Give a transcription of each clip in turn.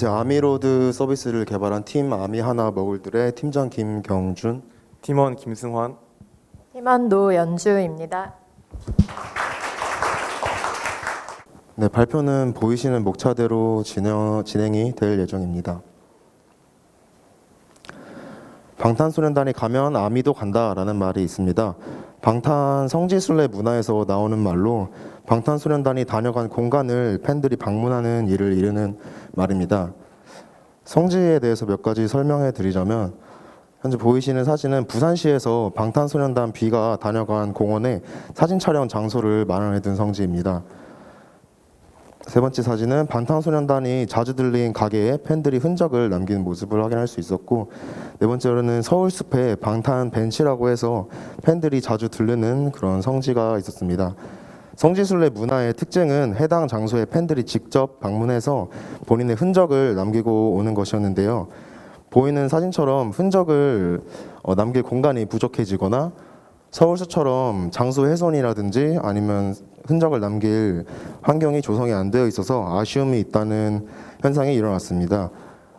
네, 안녕하세요. 아미로드 서비스를 개발한 팀 아미 하나 먹을들의 팀장 김경준. 팀원 김승환, 팀원 노연주입니다. 네, 발표는 보이시는 목차대로 진행, 진행이 될 예정입니다. 방탄소년단이 가면 아미도 간다라는 말이 있습니다. 방탄 성지순례 문화에서 나오는 말로 방탄소년단이 다녀간 공간을 팬들이 방문하는 일을 이르는 말입니다. 성지에 대해서 몇 가지 설명해 드리자면 현재 보이시는 사진은 부산시에서 방탄소년단 B가 다녀간 공원에 사진 촬영 장소를 마련해 둔 성지입니다. 세 번째 사진은 방탄소년단이 자주 들린 가게에 팬들이 흔적을 남기는 모습을 확인할 수 있었고 네 번째로는 서울 숲에 방탄 벤치라고 해서 팬들이 자주 들르는 그런 성지가 있었습니다. 성지순례 문화의 특징은 해당 장소에 팬들이 직접 방문해서 본인의 흔적을 남기고 오는 것이었는데요. 보이는 사진처럼 흔적을 어, 남길 공간이 부족해지거나 서울숲처럼 장소 훼손이라든지 아니면 흔적을 남길 환경이 조성이 안 되어 있어서 아쉬움이 있다는 현상이 일어났습니다.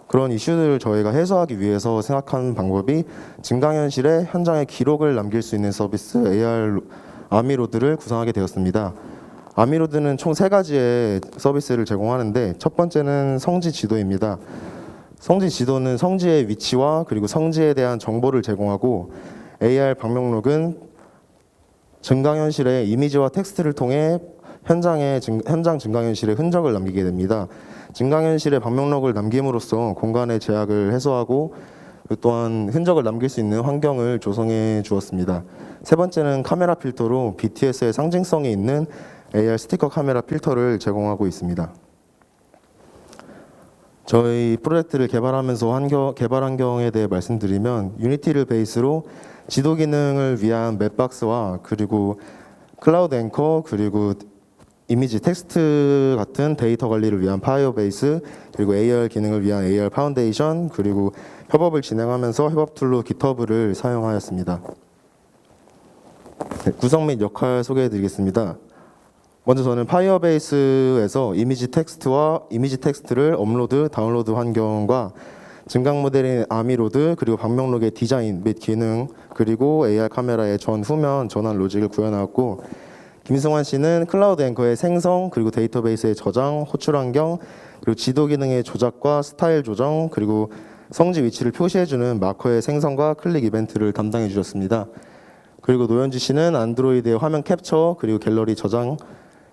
그런 이슈들을 저희가 해소하기 위해서 생각한 방법이 증강현실의 현장의 기록을 남길 수 있는 서비스 AR 아미로드를 구성하게 되었습니다. 아미로드는 총 세 가지의 서비스를 제공하는데 첫 번째는 성지 지도입니다. 성지 지도는 성지의 위치와 그리고 성지에 대한 정보를 제공하고 AR 방명록은 증강현실의 이미지와 텍스트를 통해 현장의 증, 현장 증강현실의 흔적을 남기게 됩니다. 증강현실의 방명록을 남김으로써 공간의 제약을 해소하고 또한 흔적을 남길 수 있는 환경을 조성해 주었습니다. 세 번째는 카메라 필터로 BTS의 상징성이 있는 AR 스티커 카메라 필터를 제공하고 있습니다. 저희 프로젝트를 개발하면서 환경, 개발 환경에 대해 말씀드리면 유니티를 베이스로 지도 기능을 위한 맵박스와 그리고 클라우드 앵커 그리고 이미지 텍스트 같은 데이터 관리를 위한 파이어베이스 그리고 AR 기능을 위한 AR 파운데이션 그리고 협업을 진행하면서 협업 툴로 GitHub를 사용하였습니다. 네, 구성 및 역할 소개해드리겠습니다. 먼저 저는 파이어베이스에서 이미지 텍스트와 이미지 텍스트를 업로드, 다운로드 환경과 증강 모델인 아미로드 그리고 방명록의 디자인 및 기능 그리고 AR 카메라의 전 후면 전환 로직을 구현하였고 김승환 씨는 클라우드 앵커의 생성 그리고 데이터베이스의 저장, 호출 환경 그리고 지도 기능의 조작과 스타일 조정 그리고 성지 위치를 표시해주는 마커의 생성과 클릭 이벤트를 담당해 주셨습니다. 그리고 노현지 씨는 안드로이드의 화면 캡처 그리고 갤러리 저장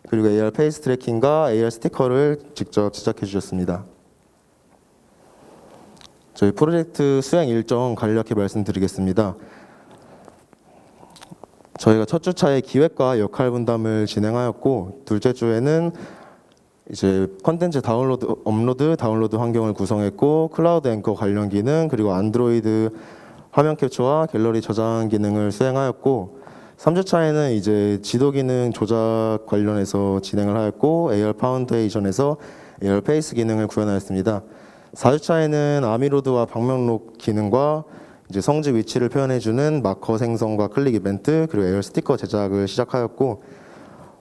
그리고 AR 페이스 트래킹과 AR 스티커를 직접 제작해 주셨습니다. 저희 프로젝트 수행 일정 간략히 말씀드리겠습니다. 저희가 첫 주차에 기획과 역할 분담을 진행하였고 둘째 주에는 이제 컨텐츠 다운로드 업로드 다운로드 환경을 구성했고 클라우드 앵커 관련 기능 그리고 안드로이드 화면 캡처와 갤러리 저장 기능을 수행하였고 3주차에는 이제 지도 기능 조작 관련해서 진행을 하였고 AR 파운데이션에서 AR 페이스 기능을 구현하였습니다. 4주차에는 아미로드와 방명록 기능과 이제 성지 위치를 표현해주는 마커 생성과 클릭 이벤트 그리고 에어 스티커 제작을 시작하였고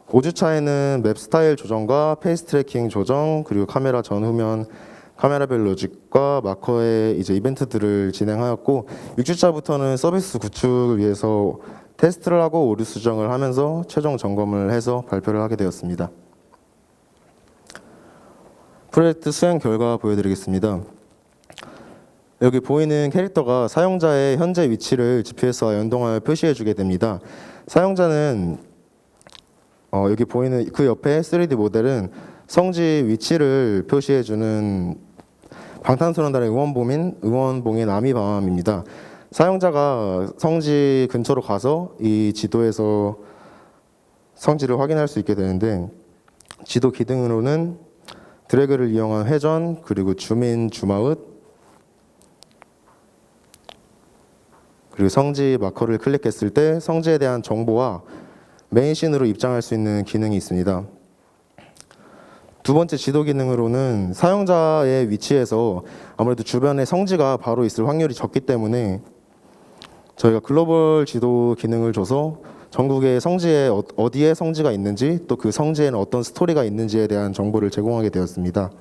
5주차에는 맵 스타일 조정과 페이스 트래킹 조정 그리고 카메라 전후면 카메라별 로직과 마커의 이제 이벤트들을 진행하였고 6주차부터는 서비스 구축을 위해서 테스트를 하고 오류 수정을 하면서 최종 점검을 해서 발표를 하게 되었습니다. 프로젝트 수행 결과 보여드리겠습니다. 여기 보이는 캐릭터가 사용자의 현재 위치를 GPS와 연동하여 표시해주게 됩니다. 사용자는 어, 여기 보이는 그 옆에 3D 모델은 성지 위치를 표시해주는 방탄소년단의 응원봉인 응원봉인 아미밤입니다. 사용자가 성지 근처로 가서 이 지도에서 성지를 확인할 수 있게 되는데 지도 기능으로는 드래그를 이용한 회전 그리고 줌인 줌아웃 그리고 성지 마커를 클릭했을 때 성지에 대한 정보와 메인 씬으로 입장할 수 있는 기능이 있습니다. 두 번째 지도 기능으로는 사용자의 위치에서 아무래도 주변에 성지가 바로 있을 확률이 적기 때문에 저희가 글로벌 지도 기능을 줘서 전국의 성지에 어- 어디에 성지가 있는지 또 그 성지에는 어떤 스토리가 있는지에 대한 정보를 제공하게 되었습니다.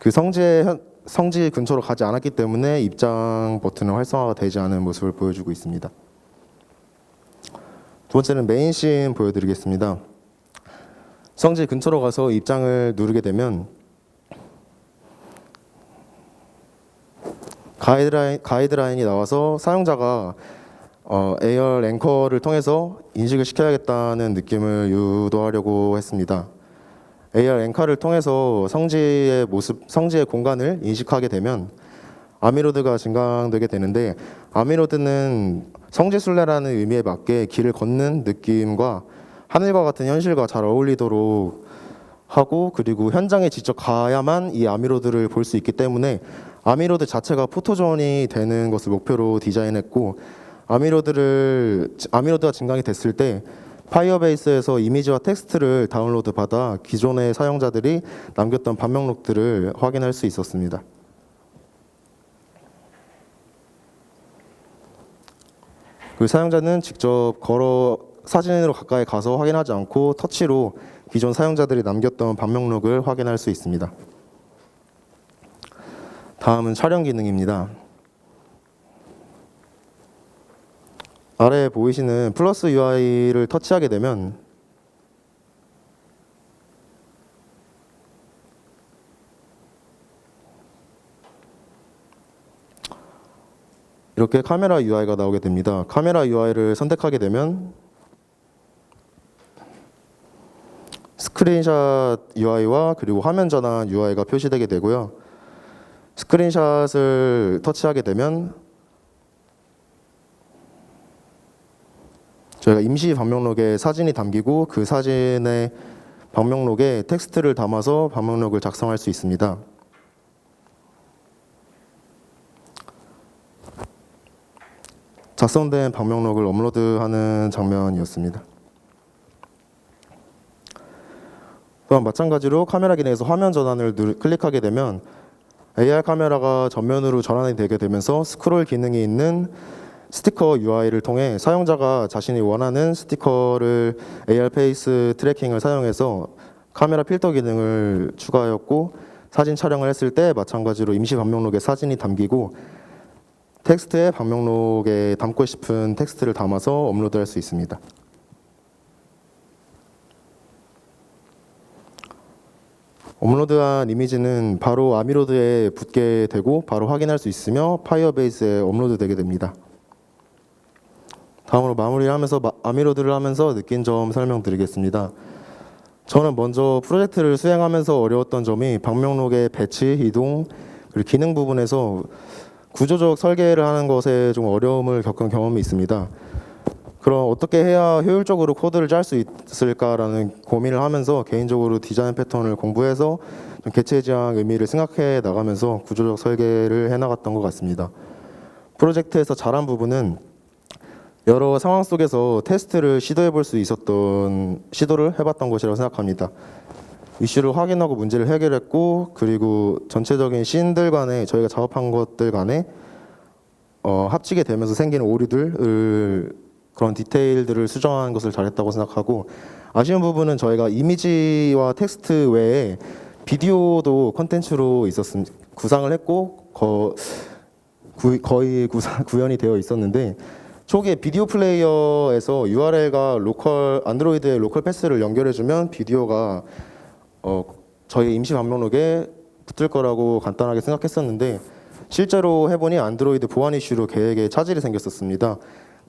그 성지의 현- 성지 근처로 가지 않았기 때문에 입장 버튼은 활성화가 되지 않은 모습을 보여주고 있습니다. 두 번째는 메인 씬 보여드리겠습니다. 성지 근처로 가서 입장을 누르게 되면 가이드라인, 가이드라인이 나와서 사용자가 어, AR 앵커를 통해서 인식을 시켜야겠다는 느낌을 유도하려고 했습니다. AR 앵커를 통해서 성지의 모습, 성지의 공간을 인식하게 되면 아미로드가 증강되게 되는데 아미로드는 성지순례라는 의미에 맞게 길을 걷는 느낌과 하늘과 같은 현실과 잘 어울리도록 하고 그리고 현장에 직접 가야만 이 아미로드를 볼 수 있기 때문에 아미로드 자체가 포토존이 되는 것을 목표로 디자인했고 아미로드를 아미로드가 증강이 됐을 때 파이어베이스에서 이미지와 텍스트를 다운로드 받아 기존의 사용자들이 남겼던 반명록들을 확인할 수 있었습니다. 그 사용자는 직접 걸어 사진으로 가까이 가서 확인하지 않고 터치로 기존 사용자들이 남겼던 반명록을 확인할 수 있습니다. 다음은 촬영 기능입니다. 아래에 보이시는 플러스 UI를 터치하게 되면 이렇게 카메라 UI가 나오게 됩니다. 카메라 UI를 선택하게 되면 스크린샷 UI와 그리고 화면 전환 UI가 표시되게 되고요. 스크린샷을 터치하게 되면 저희가 임시 방명록에 사진이 담기고 그 사진의 방명록에 텍스트를 담아서 방명록을 작성할 수 있습니다. 작성된 방명록을 업로드하는 장면이었습니다. 또한 마찬가지로 카메라 기능에서 화면 전환을 클릭하게 되면 AR 카메라가 전면으로 전환이 되게 되면서 스크롤 기능이 있는 스티커 UI를 통해 사용자가 자신이 원하는 스티커를 AR 페이스 트래킹을 사용해서 카메라 필터 기능을 추가하였고 사진 촬영을 했을 때 마찬가지로 임시 방명록에 사진이 담기고 텍스트에 방명록에 담고 싶은 텍스트를 담아서 업로드할 수 있습니다. 업로드한 이미지는 바로 아미로드에 붙게 되고 바로 확인할 수 있으며 파이어베이스에 업로드되게 됩니다. 다음으로 마무리를 하면서 마- 아미로드를 하면서 느낀 점 설명드리겠습니다. 저는 먼저 프로젝트를 수행하면서 어려웠던 점이 방명록의 배치, 이동, 그리고 기능 부분에서 구조적 설계를 하는 것에 좀 어려움을 겪은 경험이 있습니다. 그럼 어떻게 해야 효율적으로 코드를 짤 수 있을까라는 고민을 하면서 개인적으로 디자인 패턴을 공부해서 좀 개체 지향 의미를 생각해 나가면서 구조적 설계를 해 나갔던 것 같습니다. 프로젝트에서 잘한 부분은 여러 상황 속에서 테스트를 시도해 볼 수 있었던 시도를 해봤던 것이라고 생각합니다. 이슈를 확인하고 문제를 해결했고 그리고 전체적인 씬들 간에 저희가 작업한 것들 간에 어, 합치게 되면서 생기는 오류들을 그런 디테일들을 수정하는 것을 잘했다고 생각하고 아쉬운 부분은 저희가 이미지와 텍스트 외에 비디오도 컨텐츠로 있었음 구상을 했고 거, 구, 거의 구상, 구현이 되어 있었는데 초기에 비디오 플레이어에서 URL과 로컬 안드로이드의 로컬 패스를 연결해주면 비디오가 어, 저희 임시 방명록에 붙을 거라고 간단하게 생각했었는데 실제로 해보니 안드로이드 보안 이슈로 계획에 차질이 생겼었습니다.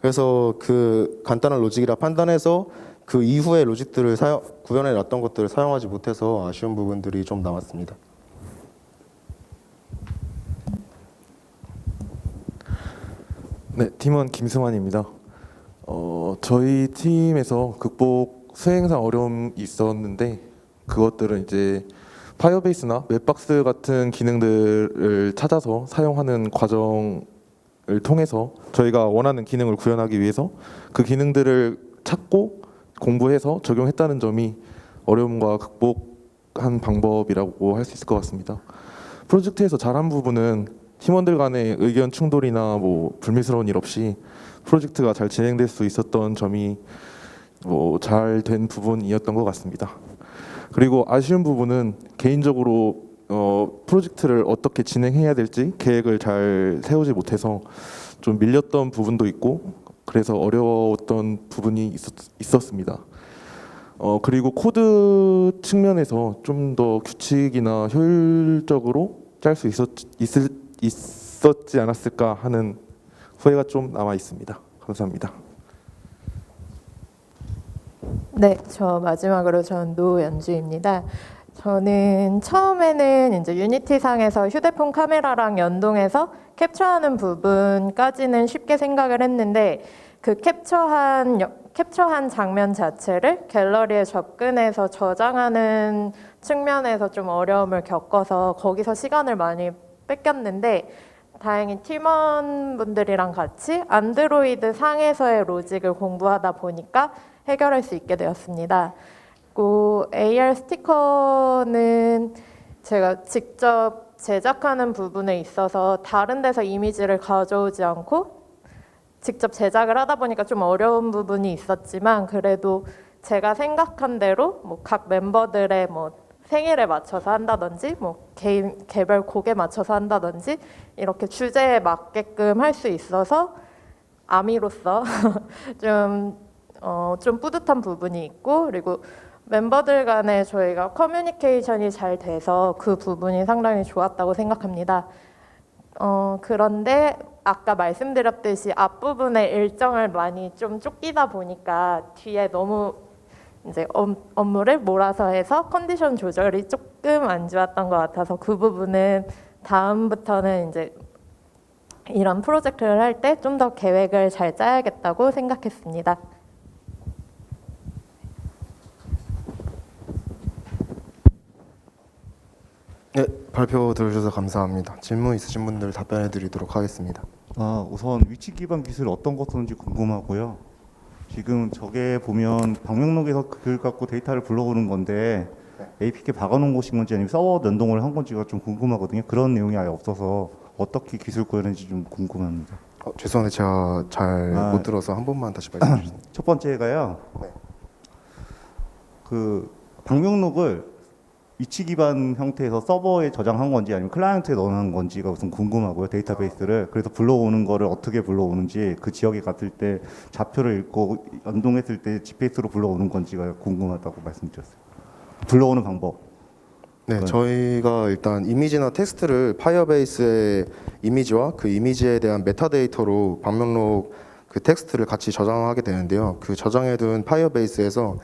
그래서 그 간단한 로직이라 판단해서 그 이후의 로직들을 사용, 구현해 놨던 것들을 사용하지 못해서 아쉬운 부분들이 좀 남았습니다. 네, 팀원 김승환입니다. 어, 저희 팀에서 극복 수행상 어려움이 있었는데 그것들은 이제 파이어베이스나 웹박스 같은 기능들을 찾아서 사용하는 과정을 통해서 저희가 원하는 기능을 구현하기 위해서 그 기능들을 찾고 공부해서 적용했다는 점이 어려움과 극복한 방법이라고 할 수 있을 것 같습니다. 프로젝트에서 잘한 부분은 팀원들 간의 의견 충돌이나 뭐 불미스러운 일 없이 프로젝트가 잘 진행될 수 있었던 점이 뭐 잘 된 부분이었던 것 같습니다. 그리고 아쉬운 부분은 개인적으로 어, 프로젝트를 어떻게 진행해야 될지 계획을 잘 세우지 못해서 좀 밀렸던 부분도 있고 그래서 어려웠던 부분이 있었, 있었 습니다. 어, 그리고 코드 측면에서 좀 더 규칙이나 효율적으로 짤 수 있었, 있을, 있었지 않았을까 하는 후회가 좀 남아 있습니다. 감사합니다. 네, 저 마지막으로 전 노연주입니다. 저는 처음에는 이제 유니티 상에서 휴대폰 카메라랑 연동해서 캡처하는 부분까지는 쉽게 생각을 했는데 그 캡처한 여- 캡처한 장면 자체를 갤러리에 접근해서 저장하는 측면에서 좀 어려움을 겪어서 거기서 시간을 많이 뺏겼는데 다행히 팀원분들이랑 같이 안드로이드 상에서의 로직을 공부하다 보니까 해결할 수 있게 되었습니다. 그리고 AR 스티커는 제가 직접 제작하는 부분에 있어서 다른 데서 이미지를 가져오지 않고 직접 제작을 하다 보니까 좀 어려운 부분이 있었지만 그래도 제가 생각한 대로 뭐 각 멤버들의 뭐 생일에 맞춰서 한다든지 뭐 개인 개별 곡에 맞춰서 한다든지 이렇게 주제에 맞게끔 할 수 있어서 아미로서 좀, 어, 좀 뿌듯한 부분이 있고 그리고 멤버들 간에 저희가 커뮤니케이션이 잘 돼서 그 부분이 상당히 좋았다고 생각합니다. 어, 그런데 아까 말씀드렸듯이 앞부분에 일정을 많이 좀 쫓기다 보니까 뒤에 너무 이제 업, 업무를 몰아서 해서 컨디션 조절이 조금 안 좋았던 것 같아서 그 부분은 다음부터는 이제 이런 프로젝트를 할 때 좀 더 계획을 잘 짜야겠다고 생각했습니다. 네, 발표 들어주셔서 감사합니다. 질문 있으신 분들 답변해 드리도록 하겠습니다. 아, 우선 위치 기반 기술 어떤 거 쓰는지 궁금하고요. 지금 저게 보면 방명록에서 글 갖고 데이터를 불러오는 건데 APK 박아놓은 곳인 건지 아니면 서버 연동을 한 건지가 좀 궁금하거든요. 그런 내용이 아예 없어서 어떻게 기술 구현했는지 좀 궁금합니다. 어, 죄송한데 제가 잘못 아. 들어서 한 번만 다시 말씀해 주세요. 첫 번째가요. 네. 그 방명록을 위치 기반 형태에서 서버에 저장한 건지 아니면 클라이언트에 넣어놓은 건지가 우선 궁금하고요 데이터베이스를 그래서 불러오는 거를 어떻게 불러오는지 그 지역에 갔을 때 좌표를 읽고 연동했을 때 GPS로 불러오는 건지가 궁금하다고 말씀드렸어요 불러오는 방법 네, 네. 저희가 일단 이미지나 텍스트를 파이어베이스의 이미지와 그 이미지에 대한 메타데이터로 방명록 그 텍스트를 같이 저장하게 되는데요. 그 저장해둔 파이어베이스에서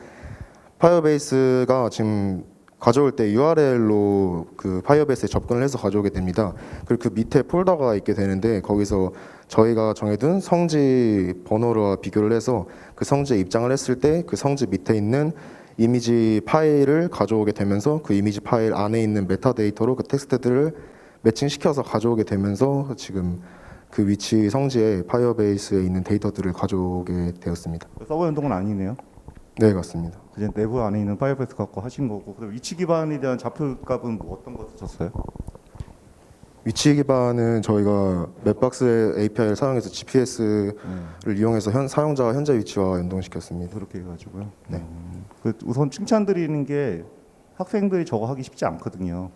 파이어베이스가 지금 가져올 때 URL로 그 파이어베이스에 접근을 해서 가져오게 됩니다. 그리고 그 밑에 폴더가 있게 되는데 거기서 저희가 정해둔 성지 번호와 비교를 해서 그 성지에 입장을 했을 때 그 성지 밑에 있는 이미지 파일을 가져오게 되면서 그 이미지 파일 안에 있는 메타데이터로 그 텍스트들을 매칭시켜서 가져오게 되면서 지금 그 위치 성지에 파이어베이스에 있는 데이터들을 가져오게 되었습니다. 서버 연동은 아니네요 네, 맞습니다. 그냥 내부 안에 있는 파이어베이스 갖고 하신 거고 그리고 위치 기반에 대한 좌표 값은 뭐 어떤 거 쓰셨어요? 위치 기반은 저희가 맵박스의 API를 사용해서 GPS를 이용해서 현, 사용자 현재 위치와 연동시켰습니다. 그렇게 해가지고요. 네. 음, 그 우선 칭찬드리는 게 학생들이 저거 하기 쉽지 않거든요.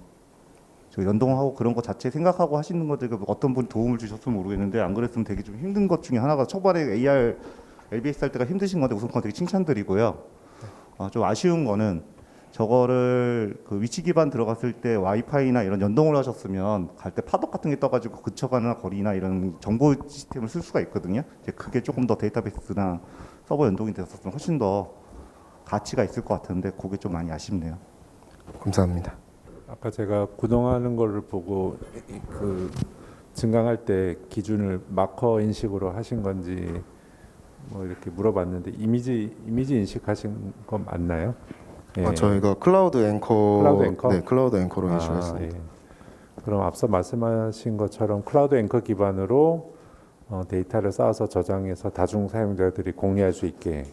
저 연동하고 그런 거 자체 생각하고 하시는 것들 어떤 분 도움을 주셨으면 모르겠는데 안 그랬으면 되게 좀 힘든 것 중에 하나가 초반에 AR, LBS 할 때가 힘드신 건데 우선 그건 되게 칭찬드리고요. 아, 좀 아쉬운 거는 저거를 그 위치 기반 들어갔을 때 와이파이나 이런 연동을 하셨으면 갈 때 파독 같은 게 떠가지고 근처가나 거리나 이런 정보 시스템을 쓸 수가 있거든요. 이제 그게 조금 더 데이터베이스나 서버 연동이 됐었으면 훨씬 더 가치가 있을 것 같은데 그게 좀 많이 아쉽네요. 감사합니다. 아까 제가 구동하는 거를 보고 이- 그 증강할 때 기준을 마커 인식으로 하신 건지 뭐 이렇게 물어봤는데 이미지 이미지 인식하신 거 맞나요? 예. 아, 저희가 클라우드 앵커, 클라우드 앵커? 네, 클라우드 앵커로 아, 인식했습니다. 예. 그럼 앞서 말씀하신 것처럼 클라우드 앵커 기반으로 어, 데이터를 쌓아서 저장해서 다중 사용자들이 공유할 수 있게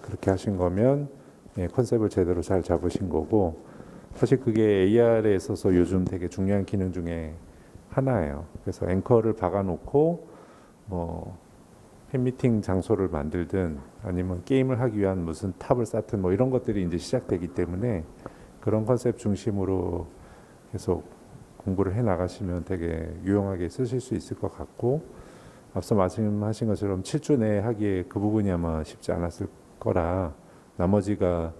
그렇게 하신 거면 예, 컨셉을 제대로 잘 잡으신 거고 사실 그게 AR에 있어서 요즘 되게 중요한 기능 중에 하나예요. 그래서 앵커를 박아놓고 뭐 팬미팅 장소를 만들든 아니면 게임을 하기 위한 무슨 탑을 쌓든 뭐 이런 것들이 이제 시작되기 때문에 그런 컨셉 중심으로 계속 공부를 해 나가시면 되게 유용하게 쓰실 수 있을 것 같고 앞서 말씀하신 것처럼 7주 내에 하기에 그 부분이 아마 쉽지 않았을 거라 나머지가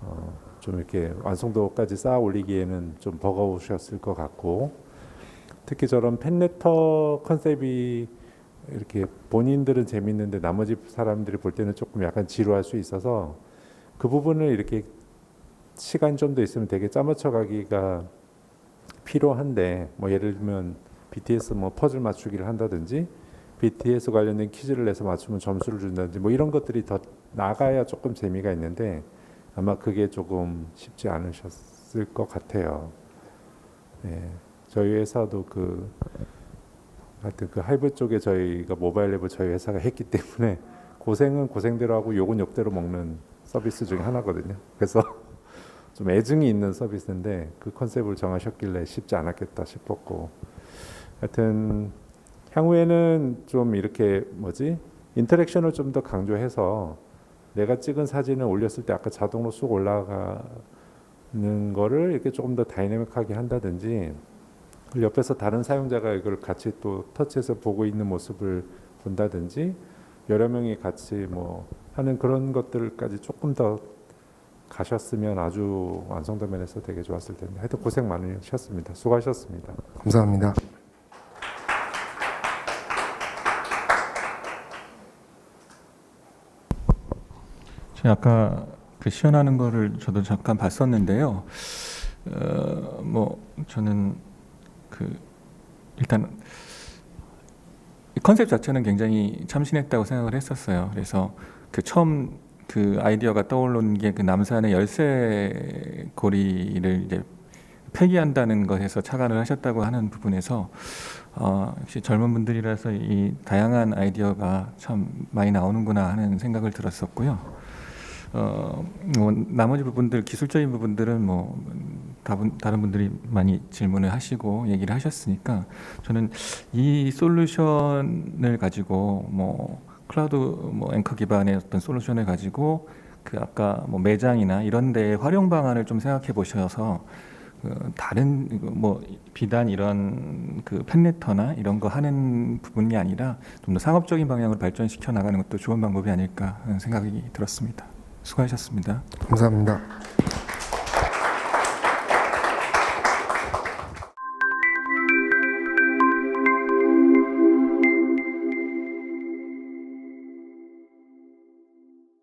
어, 좀 이렇게 완성도까지 쌓아 올리기에는 좀 버거우셨을 것 같고 특히 저런 팬레터 컨셉이 이렇게 본인들은 재밌는데 나머지 사람들이 볼 때는 조금 약간 지루할 수 있어서 그 부분을 이렇게 시간 좀 더 있으면 되게 짜맞춰 가기가 필요한데 뭐 예를 들면 BTS 뭐 퍼즐 맞추기를 한다든지 BTS 관련된 퀴즈를 내서 맞추면 점수를 준다든지 뭐 이런 것들이 더 나가야 조금 재미가 있는데 아마 그게 조금 쉽지 않으셨을 것 같아요. 네, 저희 회사도 그 하여튼 그 하이브 쪽에 저희가 모바일 앱을 저희 회사가 했기 때문에 고생은 고생대로 하고 욕은 욕대로 먹는 서비스 중에 하나거든요. 그래서 좀 애증이 있는 서비스인데 그 컨셉을 정하셨길래 쉽지 않았겠다 싶었고 하여튼 향후에는 좀 이렇게 뭐지 인터랙션을 좀 더 강조해서 내가 찍은 사진을 올렸을 때 아까 자동으로 쑥 올라가는 거를 이렇게 조금 더 다이내믹하게 한다든지 옆에서 다른 사용자가 이걸 같이 또 터치해서 보고 있는 모습을 본다든지 여러 명이 같이 뭐 하는 그런 것들까지 조금 더 가셨으면 아주 완성도 면에서 되게 좋았을 텐데 하여튼 고생 많으셨습니다. 수고하셨습니다. 감사합니다. 제가 아까 그 시연하는 거를 저도 잠깐 봤었는데요. 어, 뭐 저는 그 일단 이 컨셉 자체는 굉장히 참신했다고 생각을 했었어요. 그래서 그 처음 그 아이디어가 떠오른 게 그 남산의 열쇠 고리를 이제 폐기한다는 것에서 착안을 하셨다고 하는 부분에서 어, 역시 젊은 분들이라서 이 다양한 아이디어가 참 많이 나오는구나 하는 생각을 들었었고요. 어, 뭐 나머지 부분들 기술적인 부분들은 뭐 다른 분들이 많이 질문을 하시고 얘기를 하셨으니까 저는 이 솔루션을 가지고 뭐 클라우드 뭐 앵커 기반의 어떤 솔루션을 가지고 그 아까 뭐 매장이나 이런 데 활용 방안을 좀 생각해 보셔서 그 다른 뭐 비단 이런 그 팬레터나 이런 거 하는 부분이 아니라 좀 더 상업적인 방향으로 발전시켜 나가는 것도 좋은 방법이 아닐까 생각이 들었습니다. 수고하셨습니다. 감사합니다.